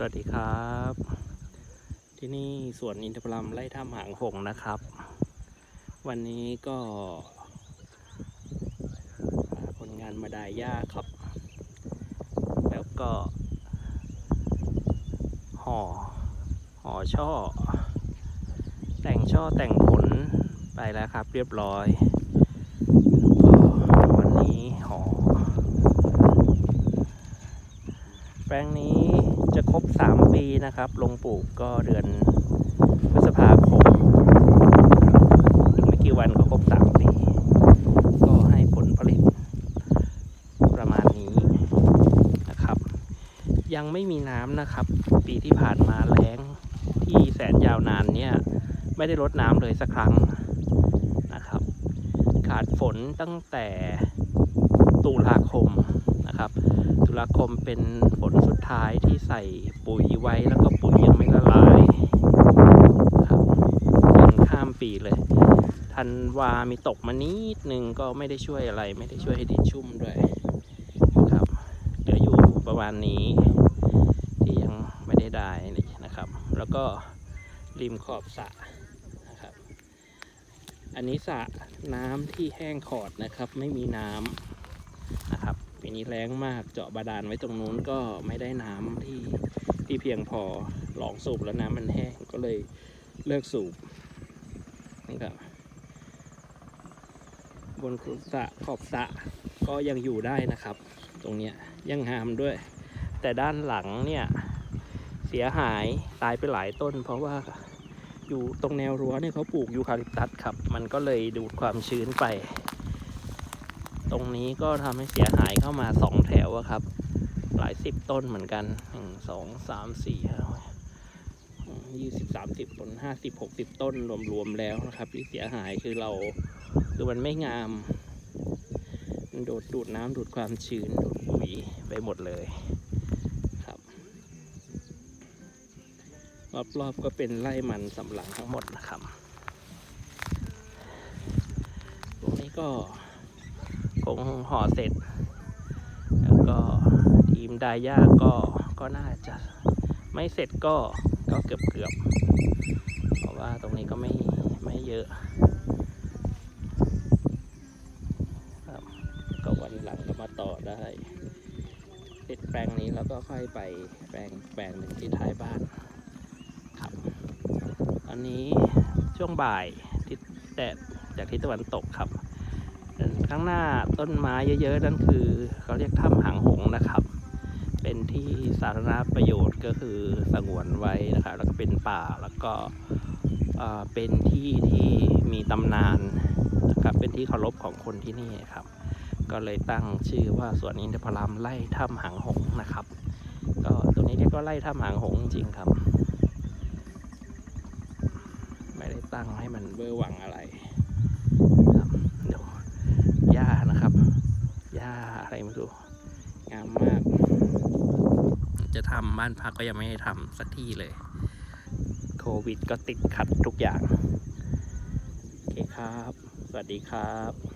สวัสดีครับ ที่นี่สวนอินทผลัมไร่ถ้ำหางหงนะครับ วันนี้ก็หาผลงานมาดายย่าครับ แล้วก็ห่อห่อช่อ แต่งช่อแต่งผลไปแล้วครับ เรียบร้อยวันนี้ห่อแปลงนี้ นะครับ ลงปลูกก็เดือนพฤษภาคมอีกไม่กี่วันก็ครบ3ปี ก็ให้ผลผลิตประมาณนี้นะครับ ยังไม่มีน้ำนะครับ ปีที่ผ่านมาแล้งที่แสนยาวนานเนี่ย ไม่ได้รดน้ำเลยสักครั้งนะครับ ขาดฝนตั้งแต่ตุลาคมนะครับ ลาคมเป็นฝนสุดท้ายที่ใส่ปุ๋ยไว้แล้วก็ปุ๋ยยังไม่ละลายครับจนข้ามปีเลยธันวามีตกมานิดนึงก็ไม่ได้ช่วยอะไร ไม่ได้ช่วยให้ดินชุ่มด้วยครับเหลืออยู่ประมาณนี้ ที่ยังไม่ได้ได้นะครับ แล้วก็ริมขอบสระนะครับ อันนี้สระน้ำที่แห้งขอดนะครับ ไม่มีน้ำ ปีนี้แรงมากเจาะบาดาลไว้ตรงนู้นก็ไม่ได้น้ำที่ที่เพียงพอหลองสูบแล้วน้ำมันแห้งก็เลยเลิกสูบนี่ครับบนสระขอบสะก็ยังอยู่ได้นะครับ ตรงเนี้ยยังงามด้วย แต่ด้านหลังเนี่ยเสียหายตายไปหลายต้น เพราะว่าอยู่ตรงแนวรั้วเนี่ยเขาปลูกยูคาลิปตัสครับ มันก็เลยดูดความชื้นไป ตรงนี้ก็ทำให้เสียหายเข้ามาสองแถวอะครับ หลายสิบต้นเหมือนกันหนึ่งสองสามสี่ห้ายี่สิบสามสิบต้นห้าสิบหกสิบต้นรวมๆแล้วนะครับ ที่เสียหายคือเราคือมันไม่งามมันโดดดูดน้ำดูดความชื้นดูดปุ๋ยไปหมดเลยครับรอบๆก็เป็นไร่มันสำหลังทั้งหมดนะครับ ตรงนี้ก็ งห่อเสร็จ แล้วก็ทีมไดาย่าก็ก็น่าจะไม่เสร็จก็ก็เกือบเกือบเพราะว่าตรงนี้ก็ไม่ไม่เยอะครับก็วันหลังก็มาต่อได้เสร็จแปลงนี้แล้วก็ค่อยไปแปลงแปลงหนึ่งที่ท้ายบ้านครับตอนนี้ช่วงบ่ายทิศแดดจากทิศตะวันตกครับ ข้างหน้าต้นไม้เยอะๆ นั่นคือเขาเรียกถ้ำหางหงนะครับ เป็นที่สาธารณประโยชน์ก็คือสงวนไว้นะครับ แล้วก็เป็นป่าแล้วก็เป็นที่ที่มีตำนานนะครับ เป็นที่เคารพของคนที่นี่ครับ ก็เลยตั้งชื่อว่าสวนอินทผลัมไล่ถ้ำหางหงนะครับ ก็ตัวนี้เรียกว่าไล่ถ้ำหางหงจริงครับ ไม่ได้ตั้งให้มันเบอร์หวังอะไรครับเดี๋ยว หญ้านะครับ หญ้าอะไรไม่รู้ งามมาก จะทำบ้านพักก็ยังไม่ได้ทำสักที่เลย โควิดก็ติดขัดทุกอย่าง โอเคครับ สวัสดีครับ